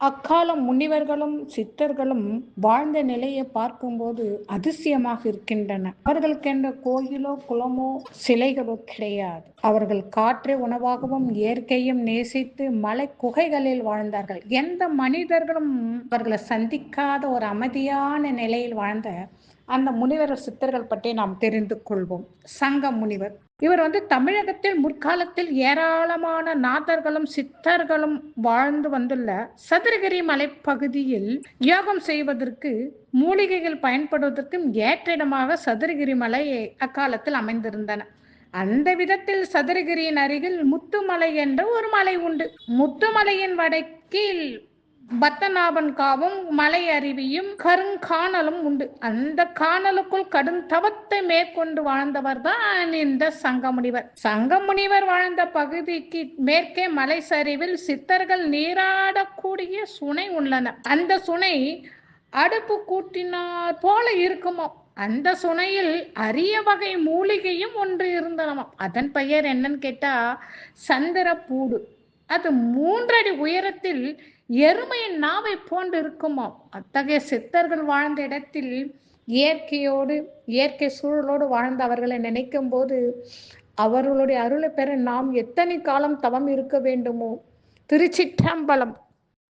அக்காலம் முனிவர்களும் சித்தர்களும் வாழ்ந்த நிலையை பார்க்கும்போது அதிசயமாக இருக்கின்றன. அவர்களுக்கென்ற கோயிலோ குளமோ சிலைகளோ கிடையாது. அவர்கள் காற்றை உணவாகவும் இயற்கையும் நேசித்து மலை குகைகளில் வாழ்ந்தார்கள். எந்த மனிதர்களும் அவர்களை சந்திக்காத ஒரு அமைதியான நிலையில் வாழ்ந்த அந்த முனிவர் சித்தர்கள் பற்றி நாம் தெரிந்து கொள்வோம். சங்க முனிவர். இவர் வந்து தமிழகத்தில் முற்காலத்தில் ஏராளமான நாதர்களும் சித்தர்களும் வாழ்ந்து வந்துள்ள சதுரகிரி மலைப்பகுதியில் யோகம் செய்வதற்கு மூலிகைகள் பயன்படுவதற்கும் ஏற்ற இடமாக சதுரகிரி மலை அக்காலத்தில் அமைந்திருந்தன. அந்த விதத்தில் சதுரகிரியின் அருகில் முத்துமலை என்ற ஒரு மலை உண்டு. முத்துமலையின் வடக்கில் பத்தநாபன் காவும் மலை அருவியும் கருங்கானலும் உண்டு. அந்த காணலுக்குள் கடும் தவத்தை மேற்கொண்டு வாழ்ந்தவர் தான் இந்த சங்கமுனிவர். சங்கமுனிவர் வாழ்ந்த பகுதிக்கு மேற்கே மலை சரிவில் சித்தர்கள் நீராடக்கூடிய சுனை உள்ளன. அந்த சுனை அடுப்பு கூட்டினார் போல இருக்குமோ? அந்த சுனையில் அரிய வகை மூலிகையும் ஒன்று இருந்தனமாம் அதன் பெயர் என்னன்னு கேட்டா சந்திரப்பூடு. அது மூன்றடி உயரத்தில் எருமையின் நாவை போன்று இருக்குமாம் அத்தகைய சித்தர்கள் வாழ்ந்த இடத்தில் இயற்கையோடு இயற்கை சூழலோடு வாழ்ந்த அவர்களை நினைக்கும் போது அவர்களுடைய அருளை பெற நாம் எத்தனை காலம் தவம் இருக்க வேண்டுமோ? திருச்சிற்றம்பலம்.